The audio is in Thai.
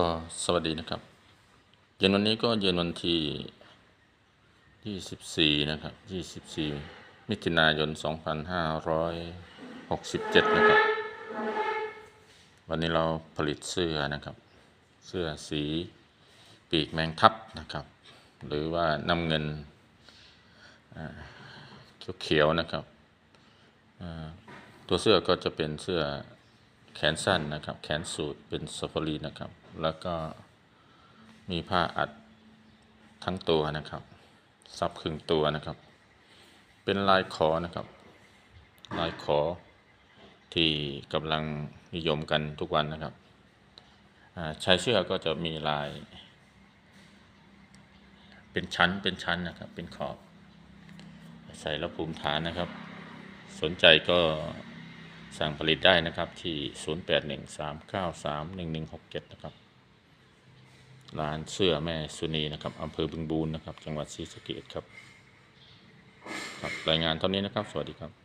ก็สวัสดีนะครับ เย็นวันนี้ก็เย็นวันที่ 24 นะครับ 24 มิถุนายน 2567 นะครับ วันนี้เราผลิตเสื้อนะครับ เสื้อสีปีกแมงทับนะครับ หรือว่าน้ำเงินเขียวๆนะครับตัวเสื้อก็จะเป็นเสื้อ แขนสั้นนะครับ แขนสูทเป็นซฟ a รีนะครับ แล้วก็มีผ้าอัดทั้งตัวนะครับ ซับครึ่งตัวนะครับ เป็นลายขอนะครับ ลายขอที่กำลังนิยมกันทุกวันนะครับชายเสื้อก็จะมีลาย เป็นชั้นเป็นชั้นนะครับ เป็นขอบ ใส่แล้วภูมิฐานนะครับ สนใจก็ สั่งผลิตได้นะครับที่ 0813931167 นะครับร้านเสื้อแม่สุนีนะครับอำเภอบึงบูรนะครับ จังหวัดศรีสะเกดครับครับ รายงานเท่านี้นะครับ สวัสดีครับ